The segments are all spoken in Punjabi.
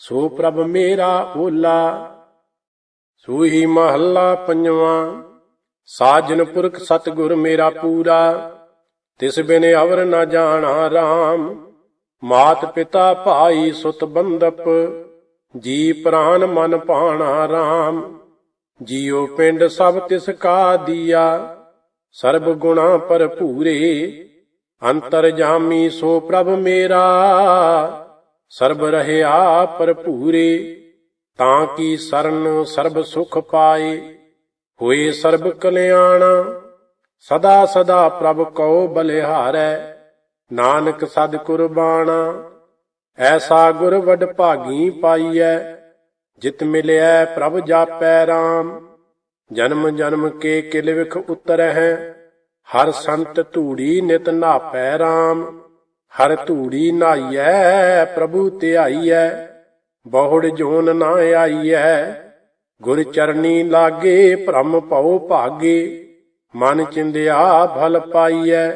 ਸੋ ਪ੍ਰਭ ਮੇਰਾ ਓਲਾ ਸੂਹੀ ਮਹੱਲਾ ਪੰਜਵਾਂ। ਸਾਜਨ ਪੁਰਖ ਸਤਿਗੁਰ ਮੇਰਾ ਪੂਰਾ, ਤਿਸ ਬਿਨ ਅਵਰ ਨਾ ਜਾਣਾ RAM ਮਾਤ ਪਿਤਾ ਭਾਈ ਸੁਤ ਬੰਦਪ ਜੀ ਪ੍ਰਾਨ ਮਨ ਪਾਣਾ RAM ਜੀਉ ਪਿੰਡ ਸਭ ਤਿਸ ਕਾ ਦੀਆ, ਸਰਬ ਗੁਣਾ ਭਰਪੂਰੇ। ਅੰਤਰ ਜਾਮੀ ਸੋ ਪ੍ਰਭ ਮੇਰਾ ਸਰਬ ਰਹਿਆ ਭਰਪੂਰੇ, ਤਾਂ ਕੀ ਸਰਨ ਸਰਬ ਸੁਖ ਪਾਏ? ਹੋਏ ਸਰਬ ਕਲਿਆਣ, ਸਦਾ ਸਦਾ ਪ੍ਰਭ ਕਉ ਬਲਿਹਾਰੈ, ਨਾਨਕ ਸਦ ਕੁਰਬਾਨਾ ਐਸਾ ਗੁਰ ਵਡ ਭਾਗੀ ਪਾਈਐ, ਜਿਤ ਮਿਲਿਆ ਪ੍ਰਭ ਜਾਪੈ RAM ਜਨਮ ਜਨਮ ਕੇ ਕਿਲ ਵਿਖ ਉਤਰਹਿ, ਹਰ ਸੰਤ ਧੂੜੀ ਨਿਤ ਨਾਪੈ RAM ਹਰ ਧੂੜੀ ਨਾਈਐ, ਪ੍ਰਭੂ ਧਿਆਈਐ, ਬਹੁੜ ਜੋਨ ਨਾ ਆਈਐ। ਗੁਰ ਚਰਨੀ ਲਾਗੇ, ਭ੍ਰਮ ਭਉ ਭਾਗੇ, ਮਨ ਚਿੰਦਿਆ ਭਲ ਪਾਈਐ।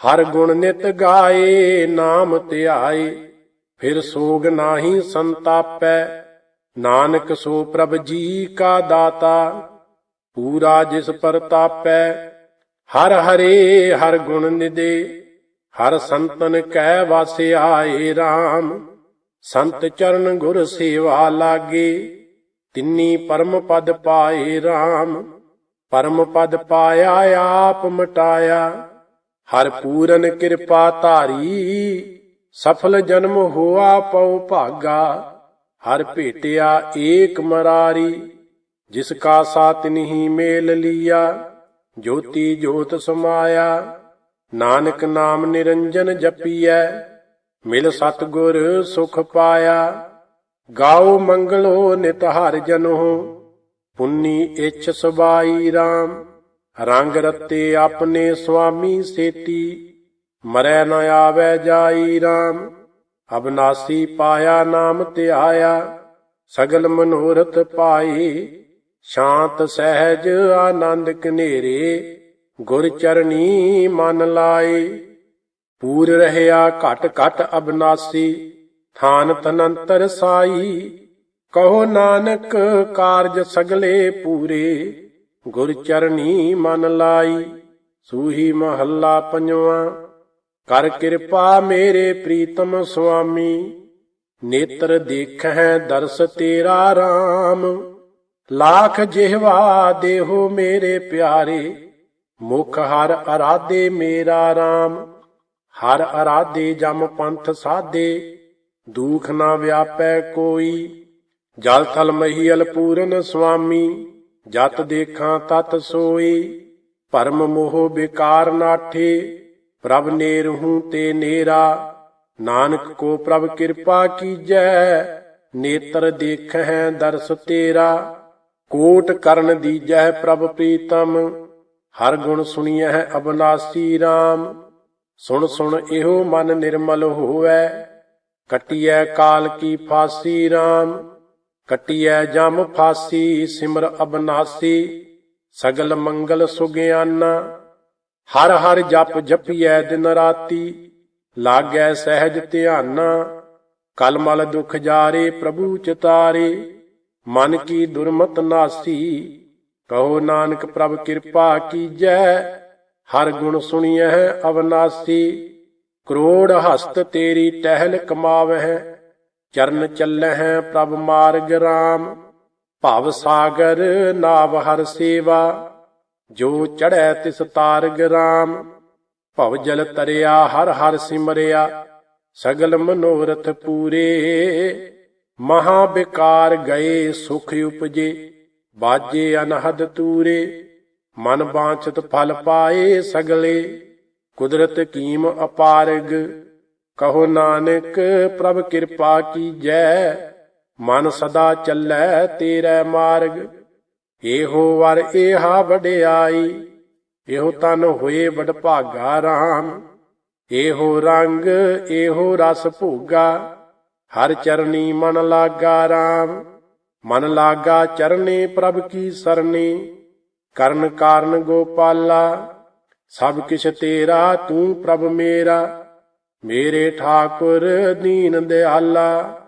ਹਰ ਗੁਣ ਨਿਤ ਗਾਏ, ਨਾਮ ਧਿਆਏ, ਫਿਰ ਸੋਗ ਨਾਹੀ ਸੰਤਾਪੈ। ਨਾਨਕ ਸੋ ਪ੍ਰਭ ਜੀ ਕਾ ਦਾਤਾ, ਪੂਰਾ ਜਿਸ ਪ੍ਰਤਾਪੈ ਹਰ ਹਰੇ, ਹਰ ਗੁਣ ਨਿਦੇ ਹਰ ਸੰਤਨ ਕੈ ਵਾਸੇ ਆਏ RAM ਸੰਤ ਚਰਨ ਗੁਰ ਸੇਵਾ ਲਾਗੇ। ਤਿੰਨੀ ਪਰਮ ਪਦ ਪਾਏ RAM ਪਰਮ ਪਦ ਪਾਇਆ ਆਪ ਮਟਾਇਆ। ਹਰ ਪੂਰਨ ਕਿਰਪਾ ਧਾਰੀ। ਸਫਲ ਜਨਮ ਹੋਆ ਪਉ ਭਾਗਾ। ਹਰ ਭੇਟਿਆ ਏਕ ਮਰਾਰੀ। ਜਿਸ ਕਾ ਸਾਤ ਨਹੀਂ ਮੇਲ ਲੀਆ। ਜੋਤੀ ਜੋਤ ਸਮਾਇਆ। ਨਾਨਕ ਨਾਮ ਨਿਰੰਜਨ ਜਪੀਐ, ਮਿਲ ਸਤਗੁਰ ਸੁਖ ਪਾਇਆ। ਗਾਓ ਮੰਗਲੋ ਨਿਤ ਹਰ ਜਨੋ, ਪੁੰਨੀ ਇਛ ਸਬਾਈ RAM ਰੰਗ ਰਤੇ ਆਪਣੇ ਸੁਆਮੀ ਸੇਤੀ, ਮਰੈ ਨ ਆਵੈ ਜਾਈ RAM ਅਬਨਾਸੀ ਪਾਇਆ ਨਾਮ ਧਿਆਇਆ, ਸਗਲ ਮਨੋਰਥ ਪਾਏ ਸ਼ਾਂਤ ਸਹਿਜ ਆਨੰਦ ਕਨੇਰੇ ਗੁਰ ਚਰਨੀ ਮਨ ਲਾਏ, ਪੂਰ ਰਹਿਆ ਘਟ ਘਟ ਅਬਨਾਸੀ, ਥਾਨ ਤਨੰਤਰ ਸਾਈ। ਕਹੋ ਨਾਨਕ ਕਾਰਜ ਸਗਲੇ ਪੂਰੇ, ਗੁਰ ਚਰਨੀ ਮਨ ਲਾਈ, ਸੂਹੀ ਮਹੱਲਾ ਪੰਜਵਾਂ। ਕਰ ਕਿਰਪਾ ਮੇਰੇ ਪ੍ਰੀਤਮ ਸੁਆਮੀ, ਨੇਤਰ ਦੇਖਹਿ ਦਰਸ ਤੇਰਾ RAM ਲਾਖ ਜਿਹਵਾ ਦੇਹੋ ਮੇਰੇ ਪਿਆਰੇ ਮੁਖ ਹਰ ਅਰਾਧੇ ਮੇਰਾ RAM ਹਰ ਅਰਾਧੇ ਜਮ ਪੰਥ ਸਾਧੇ, ਦੂਖ ਨਾ ਵਿਆਪੈ ਕੋਈ, ਜਲ ਥਲ ਮਹੀਲ ਪੂਰਨ ਸੁਆਮੀ, ਜਤ ਦੇਖਾਂ ਤਤ ਸੋਈ ਭਰਮ ਮੋਹ ਬਿਕਾਰ ਨਾਠੇ, ਪ੍ਰਭ ਨੇਰਹੂ ਤੇ ਨੇਰਾ, ਨਾਨਕ ਕੋ ਪ੍ਰਭ ਕਿਰਪਾ ਕੀਜੈ, ਨੇਤਰ ਦੇਖਹਿ ਦਰਸ ਤੇਰਾ, ਕੋਟ ਕਰਨ ਦੀਜੈ ਪ੍ਰਭ ਪ੍ਰੀਤਮ ਹਰ ਗੁਣ ਸੁਣੀਐ ਅਬਨਾਸੀ RAM ਸੁਣ ਸੁਣ ਇਹੋ ਮਨ ਨਿਰਮਲ ਹੋਵੈ। ਕਟਿਐ ਕਾਲ ਕੀ ਫਾਸੀ RAM ਕਟਿਐ ਜਮ ਫਾਸੀ ਸਿਮਰ ਅਬਨਾਸੀ। ਸਗਲ ਮੰਗਲ ਸੁਗਿਆਨਾ। ਹਰ ਹਰ ਜਪ ਜਪੀਐ ਦਿਨ ਰਾਤੀ। ਲਾਗੈ ਸਹਿਜ ਧਿਆਨਾ। ਕਲਮਲ ਦੁਖ ਜਾਰੇ ਪ੍ਰਭੂ ਚਿਤਾਰੇ ਮਨ ਕੀ ਦੁਰਮਤ ਨਾਸੀ। ਕਹੋ ਨਾਨਕ ਪ੍ਰਭ ਕਿਰਪਾ ਕੀਜੈ, ਹਰ ਗੁਣ ਸੁਣੀਐ ਅਵਨਾਸੀ। ਕਰੋੜ ਹਸਤ ਤੇਰੀ ਟਹਿਲ ਕਮਾਵਹਿ, ਚਰਨ ਚੱਲਹਿ ਪ੍ਰਭ ਮਾਰਗ ਰਾਮ। ਭਵ ਸਾਗਰ ਨਾਵ ਹਰ ਸੇਵਾ, ਜੋ ਚੜੈ ਤਿਸ ਤਾਰਗ ਰਾਮ। ਭਵ ਜਲ ਤਰਿਆ ਹਰ ਹਰ ਸਿਮਰਿਆ, ਸਗਲ ਮਨੋਰਥ ਪੂਰੇ। ਮਹਾ ਬਿਕਾਰ ਗਏ ਸੁਖ ਉਪਜੇ। ਬਾਜੇ ਅਨਹਦ ਤੂਰੇ, ਮਨ ਬਾਂਚਤ ਫਲ ਪਾਏ ਸਗਲੇ। ਕੁਦਰਤ ਕੀਮ ਅਪਾਰਗ, ਕਹੋ ਨਾਨਕ, ਪ੍ਰਭ ਕਿਰਪਾ ਕੀਜੈ। ਮਨ ਸਦਾ ਚੱਲੈ ਤੇਰੇ ਮਾਰਗ, ਇਹੋ ਵਰ ਏਹਾ ਵਡਿਆਈ। ਇਹੋ ਤਨ ਹੋਏ ਵਡ ਭਾਗਾ RAM ਇਹੋ ਰੰਗ, ਇਹੋ ਰਸ ਭੋਗਾ। ਹਰ ਚਰਨੀ ਮਨ ਲਾਗਾ RAM ਮਨ ਲਾਗਾ ਚਰਨੇ ਪ੍ਰਭ ਕੀ ਸਰਨੇ, ਕਰਨ ਕਾਰਨ ਗੋਪਾਲਾ, ਸਭ ਕਿਛ ਤੇਰਾ, ਤੂੰ ਪ੍ਰਭ ਮੇਰਾ, ਮੇਰੇ ਠਾਕੁਰ ਦੀਨ ਦਿਆਲਾ।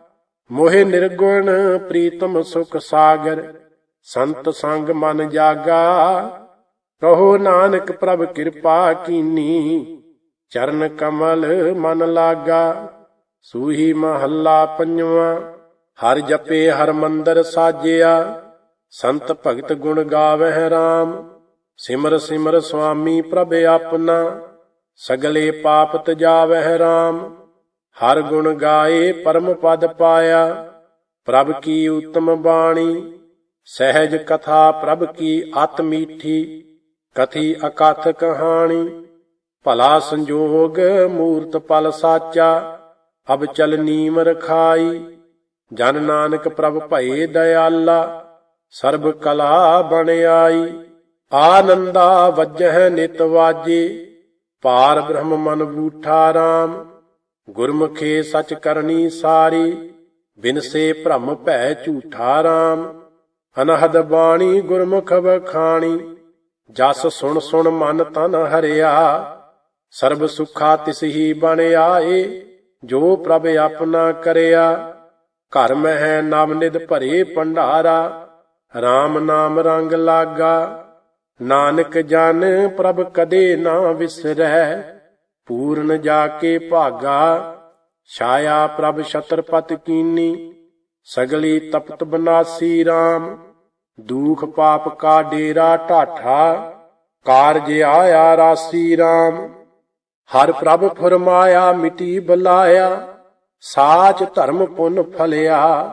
ਮੋਹਿ ਨਿਰਗੁਣ ਪ੍ਰੀਤਮ ਸੁਖ ਸਾਗਰ, ਸੰਤ ਸੰਗ ਮਨ ਜਾਗਾ। ਕਹੋ ਨਾਨਕ ਪ੍ਰਭ ਕਿਰਪਾ ਕੀਨੀ, ਚਰਨ ਕਮਲ ਮਨ ਲਾਗਾ। ਸੂਹੀ ਮਹੱਲਾ ਪੰਜਵਾਂ ਹਰ ਜਪੇ ਹਰ ਮੰਦਰ ਸਾਜਿਆ। ਸੰਤ ਭਗਤ ਗੁਣ ਗਾਵਹਿ RAM ਸਿਮਰ ਸਿਮਰ ਸੁਆਮੀ ਪ੍ਰਭ ਆਪਣਾ। ਸਗਲੇ ਪਾਪ ਤਜਾਵਹਿ RAM ਹਰ ਗੁਣ ਗਾਏ ਪਰਮ ਪਦ ਪਾਇਆ। ਪ੍ਰਭ ਕੀ ਉਤਮ ਬਾਣੀ। ਸਹਿਜ ਕਥਾ ਪ੍ਰਭ ਕੀ ਅਤ ਮੀਠੀ। ਕਥੀ ਅਕਥ ਕਹਾਣੀ। ਭਲਾ ਸੰਜੋਗ ਮੂਰਤ ਪਲ ਸਾਚਾ। ਅਬ ਚਲ ਨੀਮ ਰਖਾਈ। ਜਨ ਨਾਨਕ ਪ੍ਰਭ ਭਏ ਦਇਆਲਾ, ਸਰਬ ਕਲਾ ਬਣ ਆਈ। ਆਨੰਦਾ ਵਜਹਿ ਨਿਤ ਵਾਜੇ, ਪਾਰ ਬ੍ਰਹਮ ਮਨ ਬੂਠਾ ਰਾਮ। ਗੁਰਮੁਖੇ ਸਚ ਕਰਨੀ ਸਾਰੀ, ਬਿਨਸੇ ਭ੍ਰਮ ਭੈ ਝੂਠਾ ਰਾਮ। ਅਨਹਦ ਬਾਣੀ ਗੁਰਮੁਖ ਬਖਾਣੀ ਜਸ ਸੁਣ ਸੁਣ ਮਨ ਤਨ ਹਰਿਆ। ਸਰਬ ਸੁਖਾ ਤਿਸ ਹੀ ਬਣ ਆਏ ਜੋ ਪ੍ਰਭ ਆਪਣਾ ਕਰਿਆ। ਘਰ ਮਹਿ ਨਵਨਿਧ ਭਰੇ ਭੰਡਾਰਾ RAM ਨਾਮ ਰੰਗ ਲਾਗਾ। ਨਾਨਕ ਜਨ ਪ੍ਰਭ ਕਦੇ ਨਾ ਵਿਸਰੈ, ਪੂਰਨ ਜਾ ਕੇ ਭਾਗਾ। ਛਾਇਆ ਪ੍ਰਭ ਛਤਰਪਤ ਕੀਨੀ, ਸਗਲੀ ਤਪਤ ਬਨਾਸੀ RAM ਦੂਖ ਪਾਪ ਕਾ ਡੇਰਾ ਢਾਠਾ, ਕਾਰਜ ਆਇਆ ਰਾਸੀ RAM ਹਰ ਪ੍ਰਭ ਫਰਮਾਇਆ, ਮਿਟੀ ਬਲਾਇਆ। ਸਾਚ ਧਰਮ ਪੁੰਨ ਫਲਿਆ,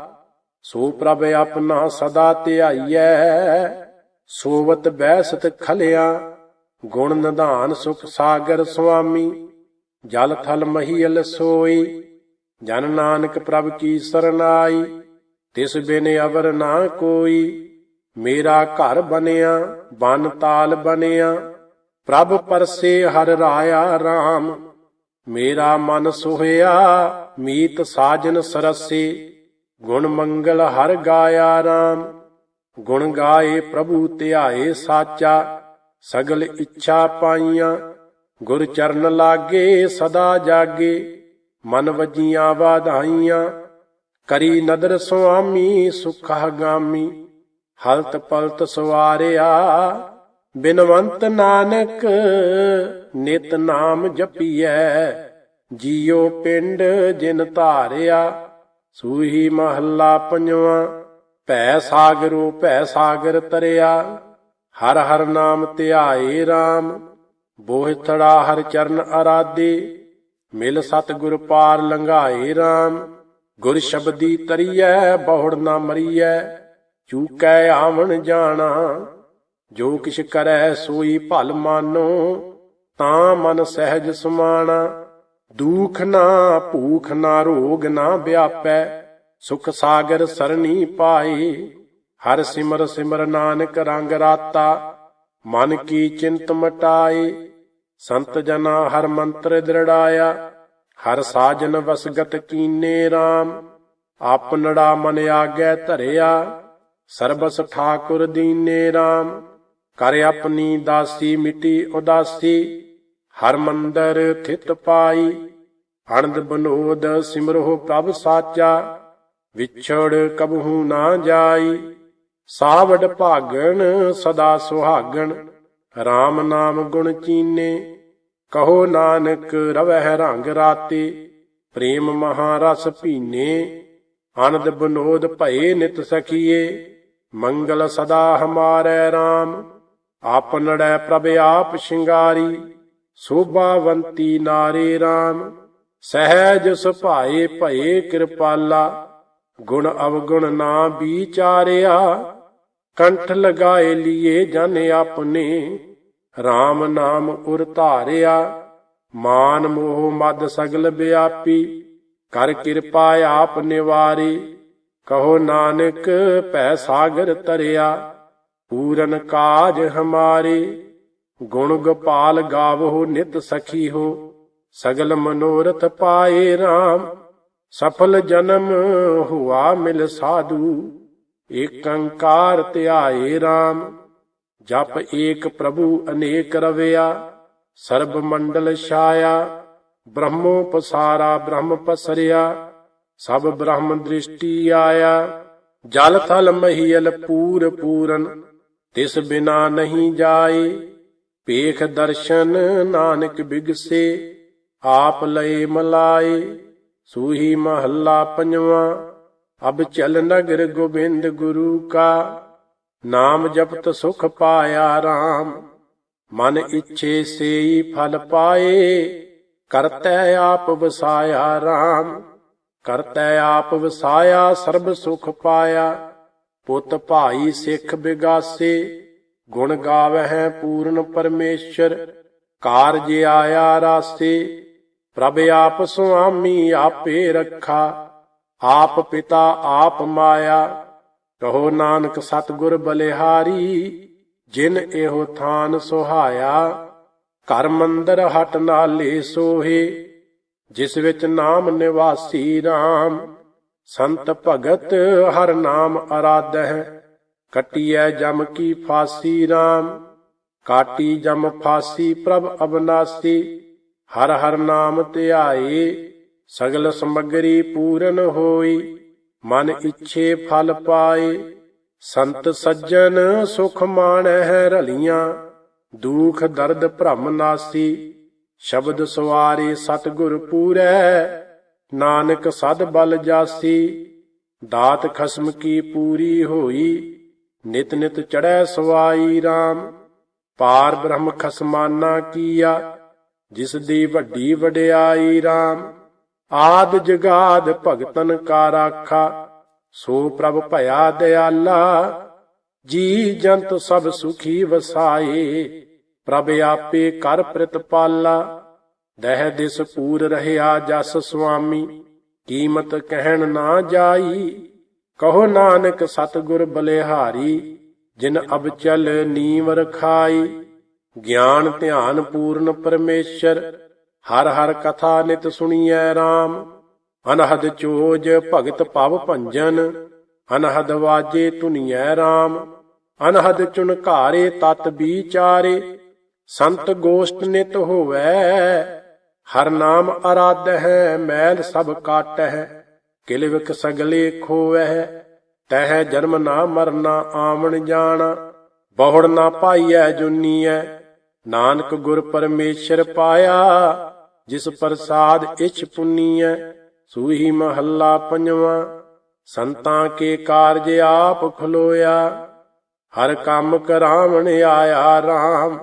ਸੋ ਪ੍ਰਭ ਆਪਣਾ ਸਦਾ ਧਿਆਈਐ। ਸੋਵਤ ਬੈਸਤ ਖਲਿਆ, ਗੁਣ ਨਿਧਾਨ ਸੁਖ ਸਾਗਰ ਸੁਆਮੀ। ਜਲ ਥਲ ਮਹੀਲ ਸੋਈ, ਜਨ ਨਾਨਕ ਪ੍ਰਭ ਕੀ ਸਰਨਾਈ। ਤਿਸ ਬਿਨ ਅਵਰ ਨਾ ਕੋਈ, ਮੇਰਾ ਘਰ ਬਨਿਆ ਬਨ ਤਾਲ ਬਨਿਆ ਪ੍ਰਭ ਪਰਸੇ ਹਰ ਰਾਇਆ RAM ਮੇਰਾ ਮਨ ਸੋਹਿਆ। ਮੀਤ ਸਾਜਨ ਸਰਸੇ, ਗੁਣ ਮੰਗਲ ਹਰ ਗਾਇਆ RAM ਗੁਣ ਗਾਏ ਪ੍ਰਭੂ ਧਿਆਏ ਸਾਚਾ, ਸਗਲ ਇੱਛਾ ਪਾਈਆਂ। ਗੁਰ ਚਰਨ ਲਾਗੇ ਸਦਾ ਜਾਗੇ, ਮਨ ਵਜੀਆਂ ਵਾਧਾਈਆਂ। ਕਰੀ ਨਦਰ ਸੁਆਮੀ, ਸੁਖਾ ਗਾਮੀ ਹਲਤ ਪਲਤ ਸਵਾਰਿਆ, ਬਿਨਵੰਤ ਨਾਨਕ, ਨਿਤ ਨਾਮ ਜਪੀਐ। ਜੀਉ ਪਿੰਡ ਜਿਨ ਧਾਰਿਆ, ਸੂਹੀ ਮਹੱਲਾ ਪੰਜਵਾਂ, ਭੈ ਸਾਗਰੋ ਭੈ ਸਾਗਰ ਤਰਿਆ। ਹਰ ਹਰ ਨਾਮ ਧਿਆਏ RAM ਬੋਹਿਥੜਾ ਹਰ ਚਰਨ ਅਰਾਦੇ ਮਿਲ ਸਤ ਗੁਰ ਪਾਰ ਲੰਘਾਏ RAM ਗੁਰ ਸ਼ਬਦੀ ਤਰੀਐ, ਬਹੁੜ ਨਾ ਮਰੀਐ। ਚੂਕੈ ਆਵਣ ਜਾਣਾ, ਜੋ ਕਿਛ ਕਰੈ ਸੋਈ ਭਲ ਮਾਨੋ, ਤਾਂ ਮਨ ਸਹਿਜ ਸਮਾਣਾ। ਦੂਖ ਨਾ ਭੂਖ ਨਾ ਰੋਗ ਨਾ ਵਿਆਪੈ, ਸੁਖ ਸਾਗਰ ਸਰਣੀ ਪਾਏ। ਹਰ ਸਿਮਰ ਸਿਮਰ ਨਾਨਕ ਰੰਗ ਰਾਤਾ, ਮਨ ਕੀ ਚਿੰਤ ਮਟਾਏ। ਸੰਤ ਜਨਾ ਹਰ ਮੰਤਰ ਦ੍ਰਿੜਾਇਆ, ਹਰ ਸਾਜਨ ਵਸਗਤ ਕੀਨੇ RAM ਆਪਨੜਾ ਮਨ ਆਗੈ ਧਰਿਆ, ਸਰਬਸ ਠਾਕੁਰ ਦੀਨੇ RAM ਕਰ ਆਪਣੀ ਦਾਸੀ ਮਿਟੀ ਉਦਾਸੀ, ਹਰ ਮੰਦਰ ਥਿਤ ਪਾਈ। ਅਣਦ ਬਨੋਦ ਸਿਮਰੋ ਪ੍ਰਭ ਸਾਚਾ, ਵਿਛੜ ਕਬਹੂ ਨਾ ਜਾਈ। ਸਾਵਡ ਭਾਗਣ, ਸਦਾ ਸੁਹਾਗਣ RAM ਨਾਮ ਗੁਣ ਚੀਨੇ। ਕਹੋ ਨਾਨਕ, ਰਵਹਿ ਰੰਗ ਰਾਤੇ, ਪ੍ਰੇਮ ਮਹਾਰਸ ਭੀਨੇ। ਆਨੰਦ ਬਨੋਦ ਭਏ ਨਿਤ ਸਖੀਏ, ਮੰਗਲ ਸਦਾ ਹਮਾਰੇ RAM ਆਪਨੜੈ ਪ੍ਰਭ ਆਪ ਸ਼ਿੰਗਾਰੀ, ਸੋਭਾਵੰਤੀ ਨਾਰੇ RAM ਸਹਿਜ ਸੁਭਾਏ ਭਏ ਕਿਰਪਾਲਾ, ਗੁਣ ਅਵਗੁਣ ਨਾ ਵਿਚਾਰਿਆ। ਕੰਠ ਲਗਾਏ ਲੀਏ ਜਨ ਆਪਨੇ RAM ਨਾਮ ਉਰ ਧਾਰਿਆ। ਮਾਨ ਮੋਹ ਮਦ ਸਗਲ ਬਿਆਪੀ ਕਰ ਕਿਰਪਾ ਆਪ ਨਿਵਾਰੀ। ਕਹੋ ਨਾਨਕ, ਭੈ ਸਾਗਰ ਤਰਿਆ ਪੂਰਨ ਕਾਜ ਹਮਾਰੇ। ਗੁਣ ਗੋਪਾਲ ਗਾਵੋ ਨਿਤ ਸਖੀ ਹੋ ਸਗਲ ਮਨੋਰਥ ਪਾਏ RAM ਸਫਲ ਜਨਮ ਹੁਆ ਮਿਲ ਸਾਧੂ। ਏਕੰਕਾਰ ਧਿਆਏ RAM ਜਪ ਏਕ ਪ੍ਰਭੂ ਅਨੇਕ ਰਵਿਆ, ਸਰਬ ਮੰਡਲ ਛਾਇਆ, ਬ੍ਰਹਮੋ ਪਸਾਰਾ ਬ੍ਰਹਮ ਪਸਰਿਆ, ਸਭ ਬ੍ਰਹਮ ਦ੍ਰਿਸ਼ਟੀ ਆਇਆ। ਜਲ ਥਲ ਮਹੀਲ ਪੂਰ ਪੂਰਨ, ਤਿਸ ਬਿਨਾ ਨਹੀਂ ਜਾਏ। ਪੇਖ ਦਰਸ਼ਨ ਨਾਨਕ ਬਿਗਸੇ ਆਪ ਲਏ ਮਲਾਏ, ਸੂਹੀ ਮਹੱਲਾ ਪੰਜਵਾਂ। ਅਬ ਚਲ ਨਗਰ ਗੋਬਿੰਦ ਗੁਰੂ ਕਾ, ਨਾਮ ਜਪਤ ਸੁਖ ਪਾਇਆ RAM ਮਨ ਇੱਛੇ ਸੇਈ ਫਲ ਪਾਏ, ਕਰਤੈ ਆਪ ਵਸਾਇਆ RAM ਕਰਤੈ ਆਪ ਵਸਾਇਆ, ਸਰਬ ਸੁਖ ਪਾਇਆ। ਪੁੱਤ ਭਾਈ ਸਿੱਖ ਬਿਗਾਸੇ, ਗੁਣ ਗਾਵਹਿ ਪੂਰਨ ਪਰਮੇਸ਼ਰ। ਕਾਰਜ ਆਇਆ ਰਾਸੇ ਪ੍ਰਭ ਆਪ ਸੁਆਮੀ ਆਪੇ ਰੱਖਾ, ਆਪ ਪਿਤਾ ਆਪ ਮਾਇਆ। ਕਹੋ ਨਾਨਕ ਸਤਿਗੁਰ ਬਲਿਹਾਰੀ, ਜਿਨ ਇਹੋ ਥਾਨ ਸੁਹਾਇਆ। ਘਰ ਮੰਦਰ ਹਟ ਨਾਲੇ ਸੋਹੇ, ਜਿਸ ਵਿੱਚ ਨਾਮ ਨਿਵਾਸੀ RAM ਸੰਤ ਭਗਤ ਹਰ ਨਾਮ ਅਰਾਧਹਿ, ਕਟਿਐ ਜਮ ਕੀ ਫਾਸੀ RAM ਕਾਟੀ ਜਮ ਫਾਸੀ ਪ੍ਰਭ ਅਬਨਾਸੀ ਹਰ ਹਰ ਨਾਮ ਧਿਆਏ ਸਗਲ ਸਮਗਰੀ ਪੂਰਨ ਹੋਈ, ਮਨ ਇੱਛੇ ਫਲ ਪਾਏ ਸੰਤ ਸੱਜਣ ਸੁਖ ਮਾਣਹਿ ਰਲੀਆਂ, ਦੁਖ ਦਰਦ ਭ੍ਰਮ ਨਾਸੀ। ਸ਼ਬਦ ਸਵਾਰੇ ਸਤਿਗੁਰ ਪੂਰੈ, ਨਾਨਕ ਸਦ ਬਲ ਜਾਸੀ। ਦਾਤ ਖਸਮ ਕੀ ਪੂਰੀ ਹੋਈ, ਨਿਤ ਨਿਤ ਚੜੈ ਸਵਾਈ RAM ਪਾਰ ਬ੍ਰਹਮ ਖਸਮਾਨਾ ਕੀਆ ਜਿਸ ਦੀ ਵੱਡੀ ਵਡਿਆਈ RAM ਆਦ ਜਗਾਦ ਭਗਤਨ ਕਾ ਰਾਖਾ ਸੋ ਪ੍ਰਭ ਭਇਆ ਦਿਆਲਾ, ਜੀ ਜੰਤ ਸਭ ਸੁਖੀ ਵਸਾਏ। ਪ੍ਰਭ ਆਪੇ ਕਰ ਪ੍ਰਤਪਾਲਾ, ਦਹਿ ਦਿਸ ਪੂਰ ਰਹਿਆ ਜਸ ਸੁਆਮੀ। ਕੀਮਤ ਕਹਿਣ ਨਾ ਜਾਈ, ਕਹੋ ਨਾਨਕ ਸਤਿਗੁਰ ਬਲਿਹਾਰੀ, ਜਿਨ ਅਬ ਚਲ ਨੀਵ ਰਖਾਈ ਗਿਆਨ ਧਿਆਨ ਪੂਰਨ ਪਰਮੇਸ਼ਰ, ਹਰ ਹਰ ਕਥਾ ਨਿਤ ਸੁਣੀਐ RAM ਅਨਹਦ ਚੋਜ ਭਗਤ ਭਵ ਭੰਜਨ, ਅਨਹਦ ਵਾਜੇ ਧੁਨੀਐ RAM ਅਨਹਦ ਚੁਨਕਾਰੇ ਤਤ ਵਿਚਾਰੇ ਸੰਤ ਗੋਸ਼ਟ ਨਿਤ ਹੋਵੈ। ਹਰ ਨਾਮ ਅਰਾਧ ਹੈ ਮੈਲ ਸਭ ਕਾਟ ਹੈ ਕਿਲਵਿਕ ਸਗਲੇ ਖੋਵੈ ਤਹਿ ਜਨਮ ਨਾ ਮਰਨਾ, ਆਵਣ ਜਾਣਾ, ਬਹੁੜ ਨਾ ਪਾਈਐ ਜੁਨੀਐ। ਨਾਨਕ ਗੁਰ ਪਰਮੇਸ਼ਰ ਪਾਇਆ, ਜਿਸ ਪ੍ਰਸਾਦ ਇਛ ਪੁੰਨੀਐ, ਸੂਹੀ ਮਹੱਲਾ ਪੰਜਵਾਂ, ਸੰਤਾਂ ਕੇ ਕਾਰਜ ਆਪ ਖਲੋਇਆ। ਹਰ ਕੰਮ ਕਰਾਵਣ ਆਇਆ RAM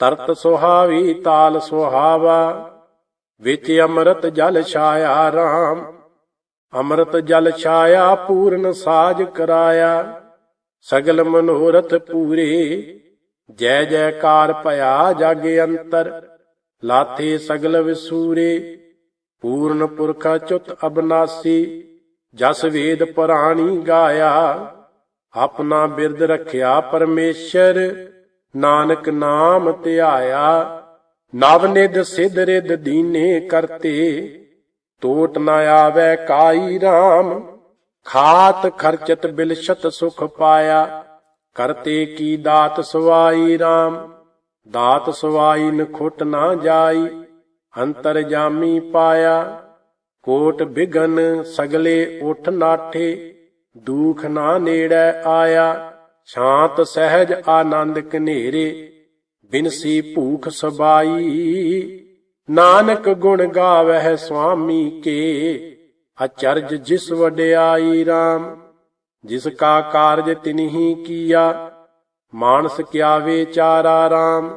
ਤਰਤ ਸੁਹਾਵੀ ਤਾਲ ਸੁਹਾਵਾ, ਵਿੱਚ ਅੰਮ੍ਰਿਤ ਜਲ ਛਾਇਆ RAM ਅੰਮ੍ਰਿਤ ਜਲ ਛਾਇਆ ਪੂਰਨ ਸਾਜ ਕਰਾਇਆ, ਸਗਲ ਮਨੋਰਥ ਪੂਰੇ ਜੈ ਜੈਕਾਰ ਭਇਆ ਜਗ ਅੰਤਰ, ਲਾਥੇ ਸਗਲ ਵਿਸੂਰੇ, ਪੂਰਨ ਪੁਰਖਾ ਚੁਤ ਅਬਨਾਸੀ, ਜਸ ਵੇਦ ਪੁਰਾਣੀ ਗਾਇਆ, ਆਪਣਾ ਬਿਰਦ ਰਖਿਆ ਪਰਮੇਸ਼ਰ, ਨਾਨਕ ਨਾਮ ਧਿਆਇਆ, ਨਵ ਨਿਧ ਸਿਧ ਰਿਦ ਦੀਨੇ ਕਰਤੇ ਟੋਟ ਨ ਆਵੈ ਕਾਈ RAM ਖਾਤ ਖਰਚਤ ਬਿਲਸ਼ਤ ਸੁਖ ਪਾਇਆ। ਕਰਤੇ ਕੀ ਦਾਤ ਸਵਾਈ RAM ਦਾਤ ਸਵਾਈ ਨ ਖੁੱਟ ਨਾ ਜਾਈ, ਅੰਤਰ ਜਾਮੀ ਪਾਇਆ। ਕੋਟ ਬਿਗਨ ਸਗਲੇ ਉਠ ਨਾਠੇ, ਦੂਖ ਨਾ ਨੇੜੈ ਆਇਆ। ਸ਼ਾਂਤ ਸਹਿਜ ਆਨੰਦ ਕਨੇਰੇ ਬਿਨਸੀ ਭੂਖ ਸਬਾਈ। ਨਾਨਕ ਗੁਣ ਗਾਵਹਿ ਸੁਆਮੀ ਕੇ, ਅਚਰਜ ਜਿਸ ਵਡਿਆਈ RAM ਜਿਸ ਕਾ ਕਾਰਜ ਤਿਨਹੀ ਕੀਆ, ਮਾਨਸ ਕਿਆ ਵਿਚਾਰਾ RAM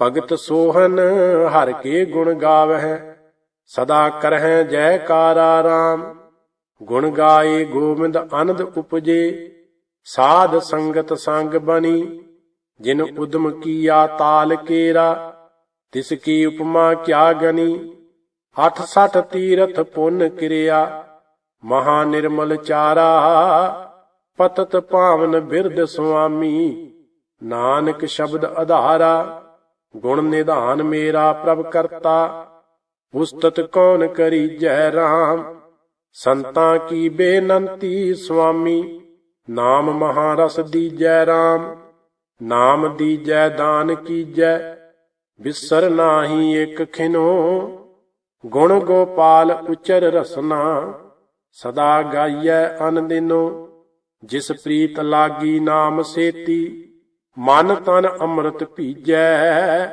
ਭਗਤ ਸੋਹਨ ਹਰ ਕੇ ਗੁਣ ਗਾਵਹਿ, ਸਦਾ ਕਰਹਿ ਜੈਕਾਰਾ RAM ਗੁਣ ਗਾਏ ਗੋਬਿੰਦ ਆਨੰਦ ਉਪਜੇ, ਸਾਧ ਸੰਗਤ ਸੰਗ ਬਣੀ। ਜਿਨ ਉਦਮ ਕੀਆ ਤਾਲ ਕੇਰਾ, ਤਿਸ ਕੀ ਉਪਮਾ ਕਿਆ ਗਨੀ ਹੱਠ ਸੱਠ ਤੀਰਥ ਪੁੰਨ ਕਿਰਿਆ, ਮਹਾ ਨਿਰਮਲ ਚਾਰਾ ਪਤਤ ਭਾਵਨ ਬਿਰਧ ਸੁਆਮੀ। ਨਾਨਕ ਸ਼ਬਦ ਆਧਾਰਾ ਗੁਣ ਨਿਧਾਨ ਮੇਰਾ ਪ੍ਰਭ ਕਰਤਾ। ਉਸਤਤ ਕੌਣ ਕਰੀ ਜੈ ਰਾਮ? ਸੰਤਾਂ ਕੀ ਬੇਨੰਤੀ ਸੁਆਮੀ? ਨਾਮ ਮਹਾਰਸ ਦੀਜੈ RAM ਨਾਮ ਦੀਜੈ ਦਾਨ ਕੀਜੈ, ਬਿਸਰ ਨਾਹੀ ਇਕ ਖਿਨੋ। ਗੁਣ ਗੋਪਾਲ ਉਚਰ ਰਸਨਾ, ਸਦਾ ਗਾਈਐ ਅਨਦਿਨੋ ਜਿਸ ਪ੍ਰੀਤ ਲਾਗੀ ਨਾਮ ਸੇਤੀ, ਮਨ ਤਨ ਅੰਮ੍ਰਿਤ ਭੀਜੈ।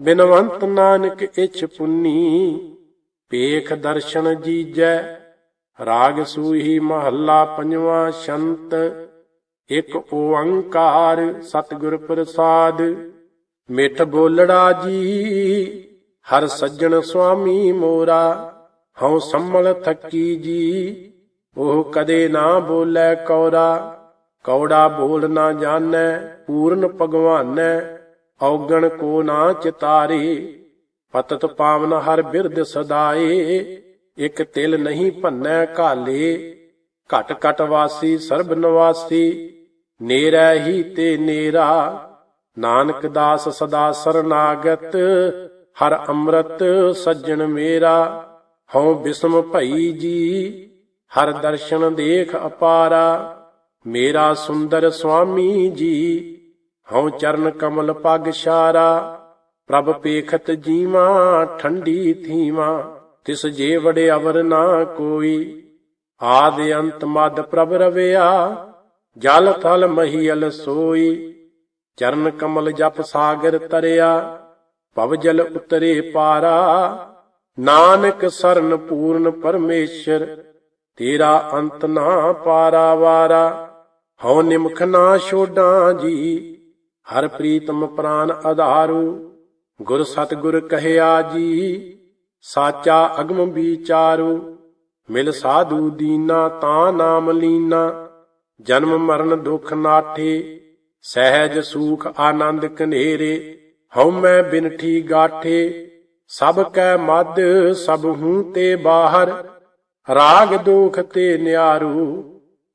ਬਿਨਵੰਤ ਨਾਨਕ ਇਛ ਪੁੰਨੀ, ਪੇਖ ਦਰਸ਼ਨ ਜੀਜੈ। ਰਾਗ ਸੂਹੀ ਮਹੱਲਾ ਪੰਜਵਾਂ ਸ਼ੰਤ, ਇਕ ਓੰਕਾਰ ਸਤਿਗੁਰ ਪ੍ਰਸਾਦ। ਮਿੱਠ ਬੋਲੜਾ ਜੀ, ਹਰ ਸੱਜਣ ਸੁਆਮੀ ਮੋਰਾ, ਹਉ ਸੰਮਲ ਥੱਕੀ ਜੀ। ਉਹ ਕਦੇ ਨਾ ਬੋਲੇ ਕੌੜਾ ਕੌੜਾ ਬੋਲ ਨਾ ਜਾਣੈ, ਪੂਰਨ ਭਗਵਾਨੈ, ਔਗਣ ਕੋ ਨਾ ਚਿਤਾਰੇ। ਪਤਤ ਪਾਵਨ ਹਰ ਬਿਰਦ ਸਦਾਏ, ਇਕ ਤਿਲ ਨਹੀਂ ਭੰਨੈ ਕਾਲੇ ਘਟ ਘਟ ਵਾਸੀ, ਸਰਬ ਨਿਵਾਸੀ, ਨੇਰੈ ਹੀ ਤੇ ਨੇਰਾ। ਨਾਨਕ ਦਾਸ ਸਦਾ ਸਰਨਾਗਤ, ਹਰ ਅੰਮ੍ਰਿਤ ਸੱਜਣ ਮੇਰਾ। ਹਉ ਬਿਸਮ ਭਈ ਜੀ ਹਰ ਦਰਸ਼ਨ ਦੇਖ ਅਪਾਰਾ। ਮੇਰਾ ਸੁੰਦਰ ਸੁਆਮੀ ਜੀ, ਹਉ ਚਰਨ ਕਮਲ ਪਗ ਸ਼ਾਰਾ ਪ੍ਰਭ ਪੇਖਤ ਜੀਵਾ, ਠੰਡੀ ਥੀਵਾ, ਤਿਸ ਜੇ ਵੜੇ ਅਵਰ ਨਾ ਕੋਈ। ਆਦ ਅੰਤ ਮਦ ਪ੍ਰਭ ਰਵਿਆ, ਜਲ ਥਲ ਮਹੀਲ ਸੋਈ। ਚਰਨ ਕਮਲ ਜਪ ਸਾਗਰ ਤਰਿਆ, ਭਵ ਜਲ ਉਤਰੇ ਪਾਰਾ। ਨਾਨਕ ਸਰਨ ਪੂਰਨ ਪਰਮੇਸ਼ਰ ਤੇਰਾ ਅੰਤ ਨਾ ਪਾਰਾ ਵਾਰਾ, ਹਉ ਨਿਮਖ ਨਾ ਛੋਡਾਂ ਜੀ। ਹਰ ਪ੍ਰੀਤਮ ਪ੍ਰਾਨ ਆਧਾਰੂ ਗੁਰ ਸਤਿਗੁਰ ਕਹਿਆ ਜੀ। ਸਾਚਾ ਅਗਮ ਵਿਚਾਰੂ, ਮਿਲ ਸਾਧੂ ਦੀਨਾ ਤਾਂ ਨਾਮ ਲੀਨਾ। ਜਨਮ ਮਰਨ ਦੁਖ ਨਾਠੇ, ਸਹਿਜ ਸੂਖ ਆਨੰਦ ਕਨੇਰੇ ਹਉ ਮੈਂ ਬਿਨਠੀ ਗਾਠੇ, ਸਭ ਕੈ ਮਦ ਸਭ ਹੂੰ ਤੇ ਬਾਹਰ। ਰਾਗ ਦੁਖ ਤੇ ਨਿਆਰੂ।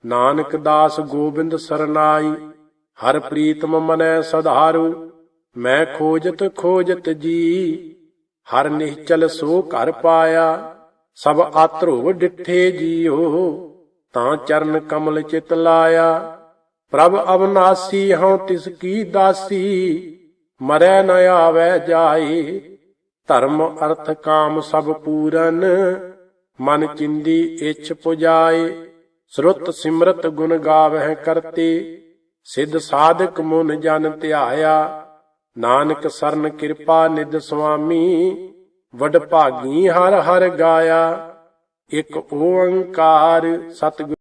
ਨਾਨਕ ਦਾਸ ਗੋਬਿੰਦ ਸਰਨਾਈ, ਹਰ ਪ੍ਰੀਤਮ ਮਨੈ ਸਧਾਰੂ। ਮੈਂ ਖੋਜਤ ਖੋਜਤ ਜੀ, ਹਰ ਨਿਹਚਲ ਸੋ ਘਰ ਪਾਇਆ। ਸਭ ਆਤਰੋ ਡਿਠੇ ਜੀਓ, ਤਾਂ ਚਰਨ ਕਮਲ ਚਿਤ ਲਾਇਆ। ਪ੍ਰਭ ਅਵਨਾਸੀ ਹਉ ਤਿਸ ਕੀ ਦਾਸੀ, ਮਰੈ ਨ ਆਵੈ ਜਾਏ। ਧਰਮ ਅਰਥ ਕਾਮ ਸਭ ਪੂਰਨ ਮਨ ਚਿੰਦੀ ਇਛ ਪੁਜਾਏ, ਸਰੁੱਤ ਸਿਮਰਤ ਗੁਣ ਗਾਵਹਿ ਕਰਤੇ, ਸਿੱਧ ਸਾਧਕ ਮਨ ਜਨ ਧਿਆਇਆ, ਨਾਨਕ ਸਰਨ ਕਿਰਪਾ ਨਿਦ ਸੁਆਮੀ, ਵਡ ਭਾਗੀ ਹਰ ਹਰ ਗਾਇਆ, ਇਕ ਓੰਕਾਰ ਸਤਿਗੁਰ